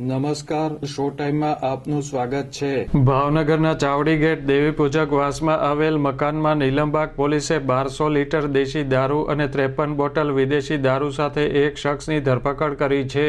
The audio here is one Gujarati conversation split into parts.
નમસ્કાર શો ટાઈમમાં આપનું સ્વાગત છે. ભાવનગરના ચાવડી ગેટ દેવી પૂજક વાસમાં આવેલ મકાનમાં નીલમબાગ પોલીસે બારસો લીટર દેશી દારૂ અને ત્રેપન બોટલ વિદેશી દારૂ સાથે એક શખ્સની ધરપકડ કરી છે.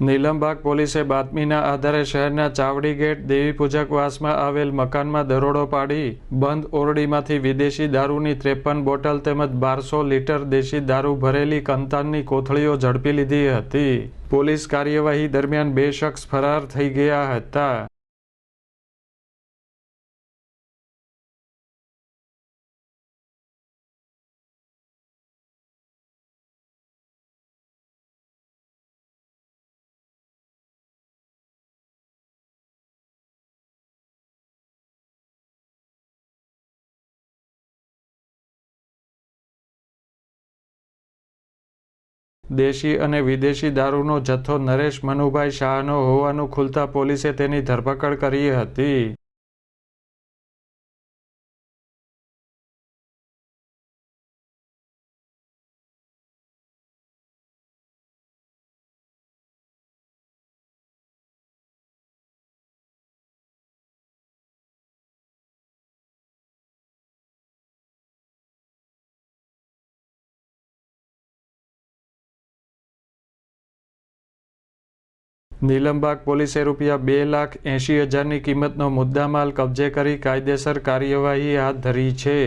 નીલમબાગ પોલીસે બાતમીના આધારે શહેરના ચાવડી ગેટ દેવી પૂજકવાસમાં આવેલ મકાનમાં દરોડો પાડી બંધ ઓરડીમાંથી વિદેશી દારૂની ત્રેપન બોટલ તેમજ બારસો લીટર દેશી દારૂ ભરેલી કંતાનની કોથળીઓ ઝડપી લીધી હતી. પોલીસ કાર્યવાહી દરમિયાન બે શખ્સ ફરાર થઈ ગયા હતા. દેશી અને વિદેશી દારૂનો જથ્થો નરેશ મનુભાઈ શાહનો હોવાનું ખુલતા પોલીસે તેની ધરપકડ કરી હતી. નીલમબાગ પોલીસે રૂપિયા બે લાખ એંશી હજારની કિંમતનો મુદ્દામાલ કબજે કરી કાયદેસર કાર્યવાહી હાથ ધરી છે.